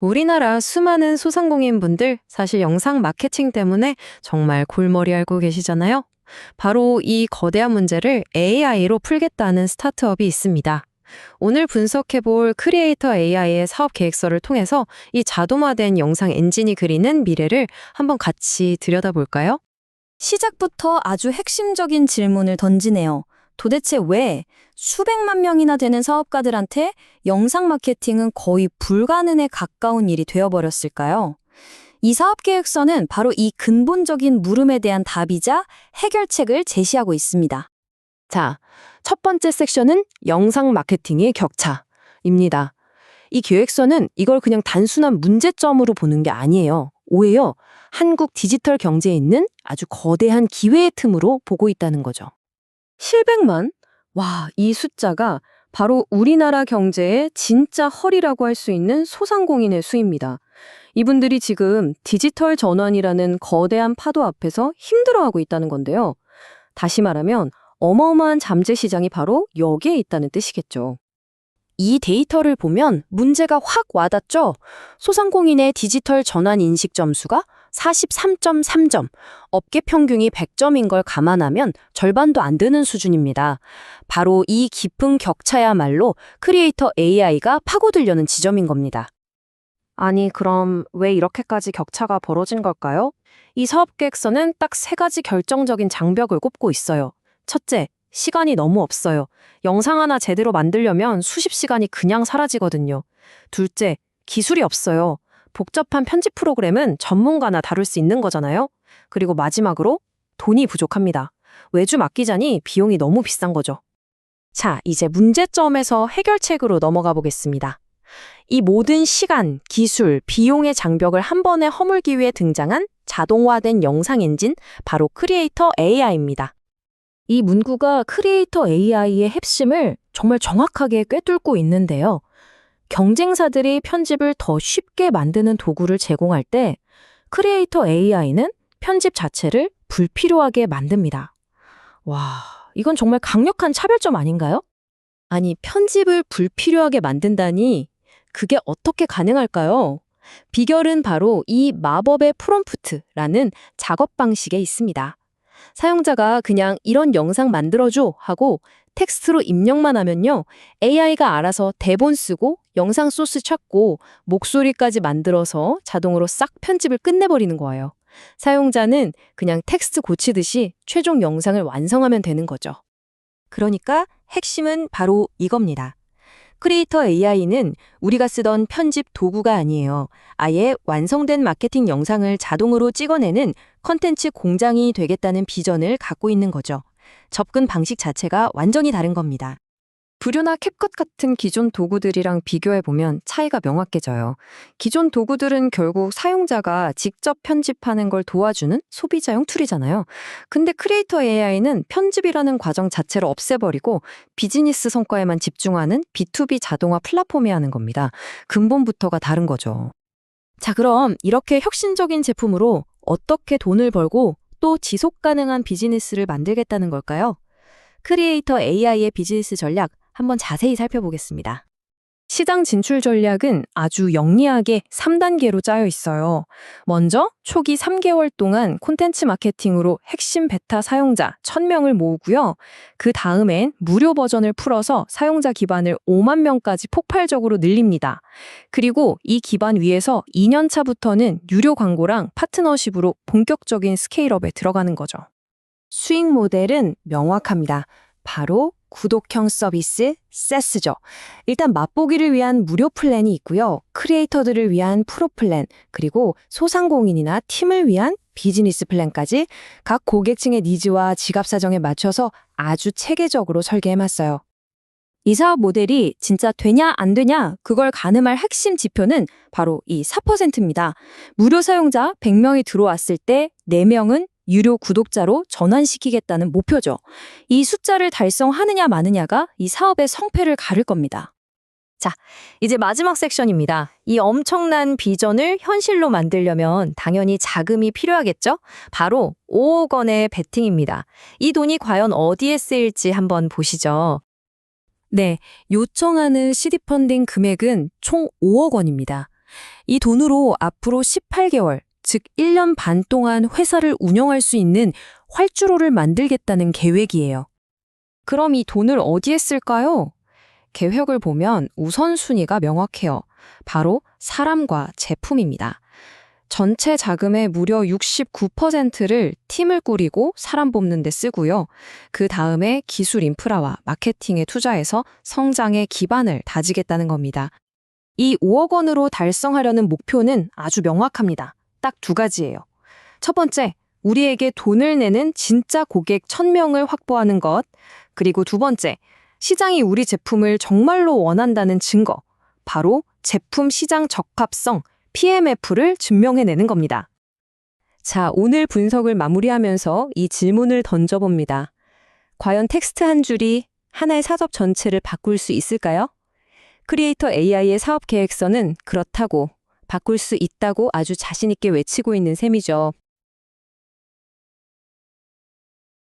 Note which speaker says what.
Speaker 1: 우리나라 수많은 소상공인분들 사실 영상 마케팅 때문에 정말 골머리 앓고 계시잖아요. 바로 이 거대한 문제를 AI로 풀겠다는 스타트업이 있습니다. 오늘 분석해볼 크리에이터 AI의 사업 계획서를 통해서 이 자동화된 영상 엔진이 그리는 미래를 한번 같이 들여다볼까요?
Speaker 2: 시작부터 아주 핵심적인 질문을 던지네요. 도대체 왜 수백만 명이나 되는 사업가들한테 영상 마케팅은 거의 불가능에 가까운 일이 되어버렸을까요? 이 사업 계획서는 바로 이 근본적인 물음에 대한 답이자 해결책을 제시하고 있습니다.
Speaker 1: 자, 첫 번째 섹션은 영상 마케팅의 격차입니다. 이 계획서는 이걸 그냥 단순한 문제점으로 보는 게 아니에요. 오히려 한국 디지털 경제에 있는 아주 거대한 기회의 틈으로 보고 있다는 거죠. 700만? 와, 이 숫자가 바로 우리나라 경제의 진짜 허리라고 할 수 있는 소상공인의 수입니다. 이분들이 지금 디지털 전환이라는 거대한 파도 앞에서 힘들어하고 있다는 건데요. 다시 말하면 어마어마한 잠재 시장이 바로 여기에 있다는 뜻이겠죠. 이 데이터를 보면 문제가 확 와닿죠? 소상공인의 디지털 전환 인식 점수가 43.3점, 업계 평균이 100점인 걸 감안하면 절반도 안 되는 수준입니다. 바로 이 깊은 격차야말로 크리에이터 AI가 파고들려는 지점인 겁니다. 아니, 그럼 왜 이렇게까지 격차가 벌어진 걸까요? 이 사업 계획서는 딱 세 가지 결정적인 장벽을 꼽고 있어요. 첫째, 시간이 너무 없어요. 영상 하나 제대로 만들려면 수십 시간이 그냥 사라지거든요. 둘째, 기술이 없어요. 복잡한 편집 프로그램은 전문가나 다룰 수 있는 거잖아요. 그리고 마지막으로 돈이 부족합니다. 외주 맡기자니 비용이 너무 비싼 거죠. 자, 이제 문제점에서 해결책으로 넘어가 보겠습니다. 이 모든 시간, 기술, 비용의 장벽을 한 번에 허물기 위해 등장한 자동화된 영상 엔진, 바로 크리에이터 AI입니다. 이 문구가 크리에이터 AI의 핵심을 정말 정확하게 꿰뚫고 있는데요. 경쟁사들이 편집을 더 쉽게 만드는 도구를 제공할 때 크리에이터 AI는 편집 자체를 불필요하게 만듭니다. 와, 이건 정말 강력한 차별점 아닌가요? 아니, 편집을 불필요하게 만든다니 그게 어떻게 가능할까요? 비결은 바로 이 마법의 프롬프트라는 작업 방식에 있습니다. 사용자가 그냥 이런 영상 만들어줘 하고 텍스트로 입력만 하면요. AI가 알아서 대본 쓰고 영상 소스 찾고 목소리까지 만들어서 자동으로 싹 편집을 끝내버리는 거예요. 사용자는 그냥 텍스트 고치듯이 최종 영상을 완성하면 되는 거죠. 그러니까 핵심은 바로 이겁니다. 크리에이터 AI는 우리가 쓰던 편집 도구가 아니에요. 아예 완성된 마케팅 영상을 자동으로 찍어내는 컨텐츠 공장이 되겠다는 비전을 갖고 있는 거죠. 접근 방식 자체가 완전히 다른 겁니다. 불효나 캡컷 같은 기존 도구들이랑 비교해보면 차이가 명확해져요. 기존 도구들은 결국 사용자가 직접 편집하는 걸 도와주는 소비자용 툴이잖아요. 근데 크리에이터 AI는 편집이라는 과정 자체를 없애버리고 비즈니스 성과에만 집중하는 B2B 자동화 플랫폼이 하는 겁니다. 근본부터가 다른 거죠. 자, 그럼 이렇게 혁신적인 제품으로 어떻게 돈을 벌고 또 지속 가능한 비즈니스를 만들겠다는 걸까요? 크리에이터 AI의 비즈니스 전략 한번 자세히 살펴보겠습니다. 시장 진출 전략은 아주 영리하게 3단계로 짜여 있어요. 먼저 초기 3개월 동안 콘텐츠 마케팅으로 핵심 베타 사용자 1000명을 모으고요. 그 다음엔 무료 버전을 풀어서 사용자 기반을 5만 명까지 폭발적으로 늘립니다. 그리고 이 기반 위에서 2년 차부터는 유료 광고랑 파트너십으로 본격적인 스케일업에 들어가는 거죠. 수익 모델은 명확합니다. 바로 구독형 서비스 세스죠. 일단 맛보기를 위한 무료 플랜이 있고요. 크리에이터들을 위한 프로 플랜, 그리고 소상공인이나 팀을 위한 비즈니스 플랜까지 각 고객층의 니즈와 지갑 사정에 맞춰서 아주 체계적으로 설계해놨어요. 이 사업 모델이 진짜 되냐 안 되냐 그걸 가늠할 핵심 지표는 바로 이 4%입니다. 무료 사용자 100명이 들어왔을 때 4명은 유료 구독자로 전환시키겠다는 목표죠. 이 숫자를 달성하느냐 마느냐가 이 사업의 성패를 가를 겁니다. 자, 이제 마지막 섹션입니다. 이 엄청난 비전을 현실로 만들려면 당연히 자금이 필요하겠죠? 바로 5억 원의 베팅입니다. 이 돈이 과연 어디에 쓰일지 한번 보시죠. 네, 요청하는 시디 펀딩 금액은 총 5억 원입니다. 이 돈으로 앞으로 18개월, 즉 1년 반 동안 회사를 운영할 수 있는 활주로를 만들겠다는 계획이에요. 그럼 이 돈을 어디에 쓸까요? 계획을 보면 우선순위가 명확해요. 바로 사람과 제품입니다. 전체 자금의 무려 69%를 팀을 꾸리고 사람 뽑는 데 쓰고요. 그 다음에 기술 인프라와 마케팅에 투자해서 성장의 기반을 다지겠다는 겁니다. 이 5억 원으로 달성하려는 목표는 아주 명확합니다. 딱 두 가지예요. 첫 번째, 우리에게 돈을 내는 진짜 고객 1000명을 확보하는 것. 그리고 두 번째, 시장이 우리 제품을 정말로 원한다는 증거. 바로 제품 시장 적합성, PMF를 증명해내는 겁니다. 자, 오늘 분석을 마무리하면서 이 질문을 던져봅니다. 과연 텍스트 한 줄이 하나의 사업 전체를 바꿀 수 있을까요? 크리에이터 AI의 사업 계획서는 그렇다고 바꿀 수 있다고 아주 자신있게 외치고 있는 셈이죠.